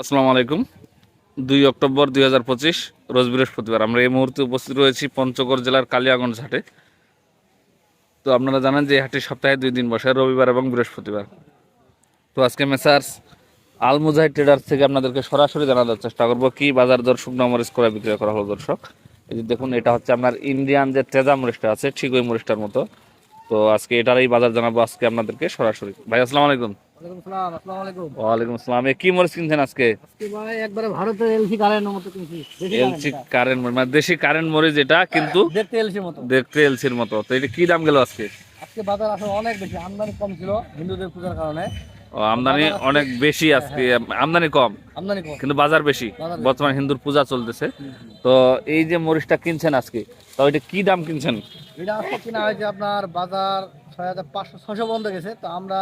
আসসালামু আলাইকুম। দুই অক্টোবর দুই হাজার পঁচিশ, রোজ বৃহস্পতিবার। আমরা এই মুহূর্তে উপস্থিত রয়েছি পঞ্চগড় জেলার কালিয়াগঞ্জ হাটে। তো আপনারা জানেন যে এই হাটটি সপ্তাহে দুই দিন বসে, রবিবার এবং বৃহস্পতিবার। তো আজকে মেসার্স আল মুজাহিদ ট্রেডার্স থেকে আপনাদেরকে সরাসরি জানানোর চেষ্টা করব, কি বাজার দর, শুকনো মরিচ করে বিক্রি করা হলো দর্শক? এই যে দেখুন, এটা হচ্ছে আপনার ইন্ডিয়ান যে তেজা মরিচটা আছে, ঠিক ওই মরিচটার মতো। তো আজকে এটারই বাজার জানাব, আজকে আপনাদেরকে সরাসরি। ভাই, আসসালামু আলাইকুম। ওয়ালাইকুম সালাম আসসালামু আলাইকুম। ওয়ালাইকুম আসসালাম কি মরিচ কিনছেন আজকে? আজকে ভাই একবারে ভারতের এলসি কারেন্টের মতো কিনছি এলসি কারেন্ট মানে দেশি কারেন্ট মরিচ এটা কিন্তু দেখতে এলসির মতো। দেখতে এলসির মতো। তো এটা কি দাম গেল আজকে? আজকে বাজার আসলে অনেক বেশি আমদানি কম ছিল হিন্দুদের পূজার কারণে। আমদানি অনেক বেশি আজকে আমদানি কম। কিন্তু বাজার বেশি। বাজার বেশি। বর্তমানে হিন্দুর পূজা চলতেছে। তো এই যে মরিচটা কিনছেন আজকে তো এটা কি দাম কিনছেন? এটা আজকে কিনা হয়েছে আপনার বাজার ছয় হাজার পাঁচশো ছশো বন্ধ গেছে। তো আমরা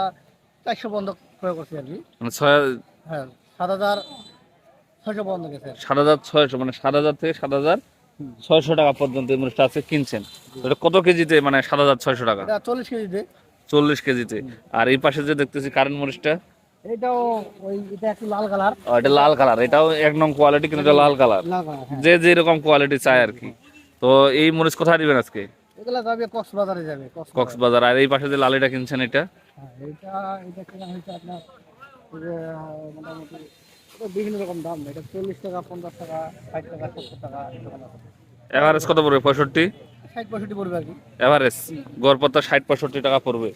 চারশো বন্ধ ক্রয় করছি আর কি। মানে ছয় হ্যাঁ সাত হাজার বন্ধ গেছে সাত হাজার ছয়শো মানে সাত হাজার থেকে সাত হাজার ছয়শো টাকা পর্যন্ত এই মরিচটা আজকে কিনছেন। এটা কত কেজিতে মানে সাত হাজার ছয়শো টাকা? চল্লিশ কেজিতে। চল্লিশ কেজিতে। আর এই পাশে যে দেখতেছি কারেন্ট মরিচটা? এটাও ওই এটা একটু লাল কালার। এটা লাল কালার। এটাও এক নং কোয়ালিটি কিন্তু এটা লাল কালার। হ্যাঁ। যে যেরকম কোয়ালিটি চাই আর কি। তো এই মরিচ কোথায় দিবেন আজকে? এগুলা যাবে কক্সবাজারে যাবে কক্সবাজার। আর এই পাশে যে লালিটা কিনছেন এটা? এটা এটা কেনা হয়েছে আপনার ওই যে, আহ, মোটামুটি বিভিন্ন রকম দাম। এটা চল্লিশ টাকা পঞ্চাশ টাকা ষাট টাকা সত্তর টাকা এভারেজ কত পড়বে? পঁয়ষট্টি? ষাট পঁয়ষট্টি পড়বে আর কি। এভারেজ গড়পত্তা ষাট পঁয়ষট্টি টাকা পড়বে।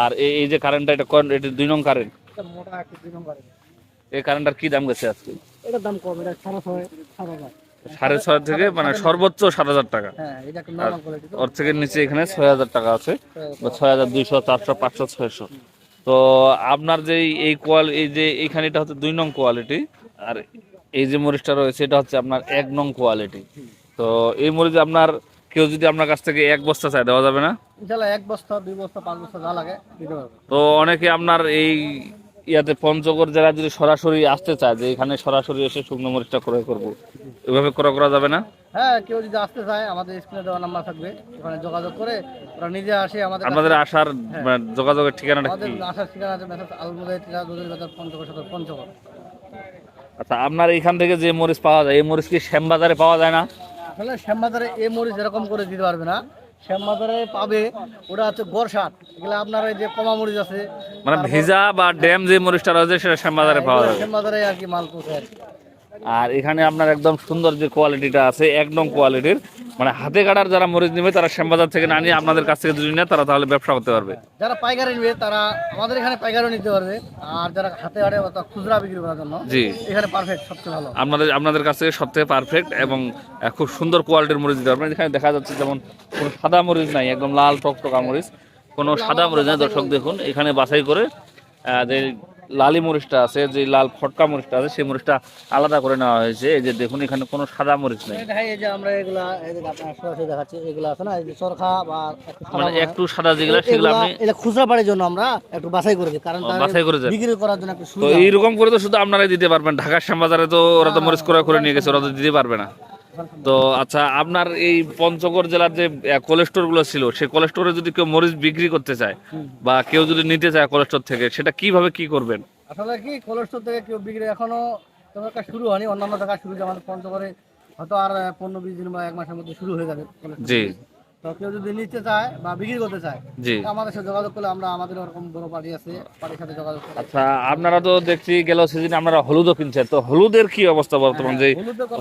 আর এই যে কারেন্টটা এটা কোন এটা দুই নং কারেন্ট মোটা একটু দুই নম্বরে এই কারেন্টটার কি দাম গেছে আজকে? এটার দাম কম এটা সাড়ে ছয় হাজার। সাড়ে ছয় থেকে মানে সর্বোচ্চ সাত হাজার টাকা। হ্যাঁ ওর থেকে নিচে এখানে ছয় হাজার টাকা আছে। বা ছয় হাজার দুইশো চারশো পাঁচশো ছয়শো। তো আপনার যে এই কোয়াল এই যে এইখানে এটা হচ্ছে দুই নং কোয়ালিটি আর এই যে মরিচটা রয়েছে এটা হচ্ছে আপনার এক নং কোয়ালিটি তো এই মরিচ আপনার কেউ যদি আপনার কাছ থেকে এক বস্তা চায় দেওয়া যাবে না? এক বস্তা দুই বস্তা পাঁচ বস্তা যা লাগে তো অনেকে আপনার এই ইয়াতে পঞ্চগড় জেলা যদি সরাসরি আসতে চায় যে এখানে সরাসরি এসে শুকনো মরিচটা ক্রয় করব এভাবে ক্রয় করা যাবে না? হ্যাঁ কেউ যদি আসতে চায় আমাদের স্ক্রিনে দেওয়া নাম্বার থাকবে ওখানে যোগাযোগ করে ওরা নিজে আসে আমাদের আপনাদের আসার মানে যোগাযোগের ঠিকানাটা আমাদের আসার ঠিকানা আছে মেসাজ আলমুদাই টিলা দুধের বাজার পঞ্চগড় সদর পঞ্চগড়। আচ্ছা আপনার এখান থেকে যে মরিচ পাওয়া যায় এই মরিচ কি শ্যামবাজারে পাওয়া যায় না? আসলে শ্যামবাজারে এই মরিচ এরকম করে দিতে পারবে না। শ্যামবাজারে পাবে ওটা হচ্ছে গড়সাট এগুলো আপনার এই যে কমা মরিচ আছে মানে ভিজা বা ড্যাম যে মরিচটা রয়েছে সেটা শ্যামবাজারে পাওয়া যাবে। শ্যামবাজারে আর কি মাল পৌঁছে আর এখানে আপনার একদম সুন্দর যে কোয়ালিটিটা আছে একদম কোয়ালিটির মানে হাতে কাটার যারা মরিচ নেবে তারা শ্যামবাজার থেকে না নিয়ে আপনাদের কাছ থেকে যদি নেয় তারা তাহলে ব্যবসা করতে পারবে। যারা পাইকারি নেবে তারা আমাদের এখানে পাইকারিও নিতে পারবে। আর যারা হাতে কাটে অর্থাৎ খুচরা বিক্রি করার জন্য জি। এখানে পারফেক্ট সবচেয়ে ভালো। আপনাদের আপনাদের কাছ থেকে সবথেকে পারফেক্ট এবং খুব সুন্দর কোয়ালিটির মরিচ দিতে পারবেন। এখানে দেখা যাচ্ছে যেমন কোনো সাদা মরিচ নাই একদম লাল টক টকটকা মরিচ। কোনো সাদা মরিচ নাই দর্শক দেখুন এখানে বাছাই করে যে লালি মরিচটা আছে যে লাল ফটকা মরিচটা আছে সেই মরিচটা আলাদা করে নেওয়া হয়েছে। এই যে দেখুন এখানে কোনো সাদা মরিচ নেই। এই যে আমরা এগুলা এই যে আপনার সরাসরি দেখাচ্ছি এগুলা আছে না এই যে চরখা বা একটু সাদা মানে মরিচ। একটু সাদা যেগুলো সেগুলো আপনি এটা খুচরা বাড়ির জন্য আমরা একটু বাছাই করেছি কারণ বাছাই করে দেন। বিক্রি করার জন্য একটু তো এইরকম করে তো শুধু আপনারাই দিতে পারবেন। ঢাকার শ্যামবাজারে তো ওরা তো মরিচ ক্রয় করে নিয়ে গেছে ওরা তো দিতে পারবে না। তো আচ্ছা আপনার এই পঞ্চগড় জেলার যে কোলেস্টোরগুলো ছিল সেই কোলেস্টোরে যদি কেউ মরিচ বিক্রি করতে চায় বা কেউ যদি নিতে চায় কোলেস্টোর থেকে সেটা কীভাবে কি করবেন? আসলে কি কোলেস্টোর থেকে কেউ বিক্রি এখনও তোমার কাজ শুরু হয়নি অন্যান্য জায়গায় শুরু হয়েছে আমাদের পঞ্চগড়ে হয়তো আর পনেরো বিশ দিন বা এক মাসের মধ্যে শুরু হয়ে যাবে জি। তো কেউ যদি নিতে চায় বা বিক্রি করতে চায় জি। আমাদের সাথে যোগাযোগ করলে আমরা আমাদের ওরকম বড় পার্টি আছে পার্টির সাথে যোগাযোগ করে। আচ্ছা আপনারা তো দেখছি গেল সিজনে আপনারা হলুদও কিনছেন তো হলুদের কি অবস্থা বর্তমান? যে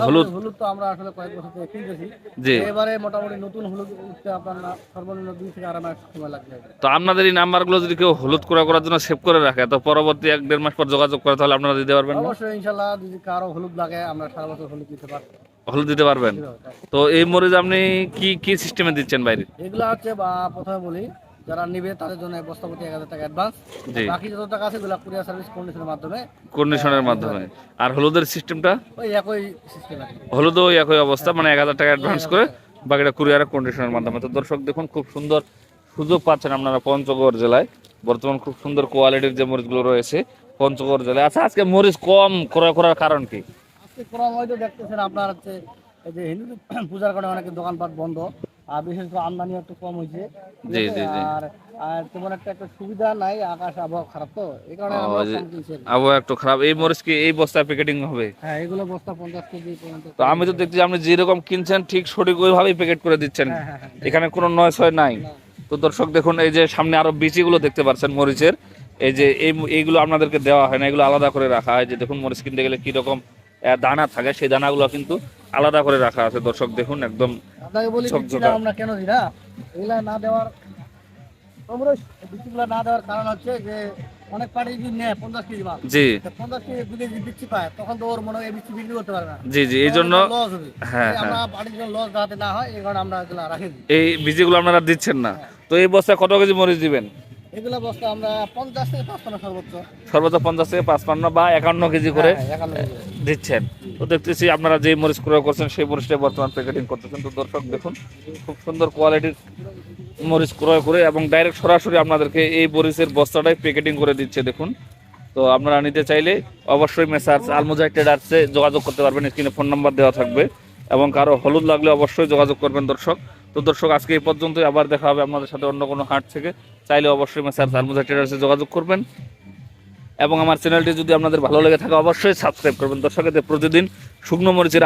হলুদ হলুদ তো আমরা আসলে কয়েক বছর থেকে কিনতেছি। জি। এবারে মোটামুটি নতুন হলুদ উঠতে আপনার সর্বনিম্ন দুই থেকে আড়াই মাস সময় লাগবে। তো আপনাদের এই নাম্বারগুলো যদি কেউ হলুদ ক্রয় করার জন্য সেভ করে রাখে তো পরবর্তী এক দেড় মাস পর যোগাযোগ করে তাহলে আপনারা দিতে পারবেন অবশ্যই ইনশাল্লাহ যদি কারও হলুদ লাগে আমরা সারা বছর হলুদ দিতে পারব। হলুদ দিতে পারবেন? তো এই মরিচ আপনি কি কি সিস্টেমে দিচ্ছেন বাইরে? এগুলো হচ্ছে বা প্রথমে বলি যারা নিবে তাদের জন্য বস্তা প্রতি এক হাজার টাকা অ্যাডভান্স বাকি যত টাকা আছে এগুলো কুরিয়ার সার্ভিস কন্ডিশনের মাধ্যমে। কন্ডিশনের মাধ্যমে। আর হলুদের সিস্টেমটা ওই একই সিস্টেম। হলুদও ওই একই অবস্থা মানে এক হাজার টাকা অ্যাডভান্স করে বাকিটা কুরিয়ারের কন্ডিশনের মাধ্যমে। তো দর্শক দেখুন খুব সুন্দর সুযোগ পাচ্ছেন আপনারা পঞ্চগড় জেলায়। বর্তমান খুব সুন্দর কোয়ালিটির যে মরিচগুলো রয়েছে পঞ্চগড় জেলায়। আচ্ছা আজকে মরিচ কম ক্রয় করার কারণ কি? আজকে ক্রম হয়তো দেখতেছেন আপনার হচ্ছে এই যে হিন্দু পূজার কারণে অনেক দোকানপাট বন্ধ আর বিশেষ করে আমদানি একটু কম হয়েছে। আর আর তেমন একটা একটা সুবিধা নাই আকাশ আবহাওয়া খারাপ তো এই কারণে। আবহাওয়া একটু খারাপ এই মরিচ কি এই বস্তায় প্যাকেটিং হবে? হ্যাঁ এগুলো বস্তা পঞ্চাশ কেজি তো আমি তো দেখছি আপনি যেরকম কিনছেন ঠিক সঠিক ওইভাবেই প্যাকেট করে দিচ্ছেন। হ্যাঁ হ্যাঁ হ্যাঁ। এখানে কোনো নয় ছয় নাই। তো দর্শক দেখুন এই যে সামনে আরও বিচিগুলো দেখতে পাচ্ছেন মরিচের। এই যে এই এইগুলো আপনাদেরকে দেওয়া হয় না এগুলো আলাদা করে রাখা হয়। যে দেখুন মরিচ কিনতে গেলে কি রকম আহ, দানা থাকে সেই দানাগুলো কিন্তু আলাদা করে রাখা আছে। দর্শক দেখুন একদম আপনাকে বলি ঝকঝকা। বিচিটা আমরা কেন দিই না? এগুলা না দেওয়ার বিচিগুলো না দেওয়ার কারণ হচ্ছে যে অনেক পার্টি যদি নেয় পঞ্চাশ কেজি মাল জি। পঞ্চাশ কেজি দুই বিচি পায় তখন তো ওর মনে হয় এই বিচি বিক্রি করতে পারে না। জি জি এই জন্য লস হবে। হ্যাঁ, আমরা বাড়ির জন্য লস যাতে না হয় এই কারণে আমরা এগুলো রাখি এই আপনারা দিচ্ছেন না। তো এই বস্তায় কত কেজি মরিচ দিবেন? এগুলো বস্তা আমরা পঞ্চাশ থেকে পাঁচপান্ন সর্বোচ্চ। সর্বোচ্চ পঞ্চাশ থেকে পাঁচপান্ন বা একান্ন কেজি করে হ্যাঁ, দিচ্ছেন। তো দেখতেছি আপনারা যে মরিচ ক্রয় করছেন সেই বর্তমান প্যাকেটিং করতেছেন। তো দর্শক দেখুন খুব সুন্দর কোয়ালিটির মরিচ ক্রয় করে এবং ডাইরেক্ট সরাসরি আপনাদেরকে এই মরিচের বস্তাটাই প্যাকেটিং করে দিচ্ছে দেখুন। তো আপনারা নিতে চাইলে অবশ্যই মেসার্স আলমোজাই ট্রেডার্সে যোগাযোগ করতে পারবেন। স্ক্রিনে ফোন নাম্বার দেওয়া থাকবে এবং কারও হলুদ লাগলে অবশ্যই যোগাযোগ করবেন দর্শক। তো দর্শক, আজকে এই পর্যন্তই। আবার দেখা হবে আপনাদের সাথে অন্য কোনো হাট থেকে। চাইলে অবশ্যই স্যার সারমুজা ট্রেডার্সে যোগাযোগ করবেন। এবং আমার চ্যানেলটি যদি আপনাদের ভালো লেগে থাকে, অবশ্যই সাবস্ক্রাইব করবেন। দর্শক, এতে প্রতিদিন শুকনো মরিচের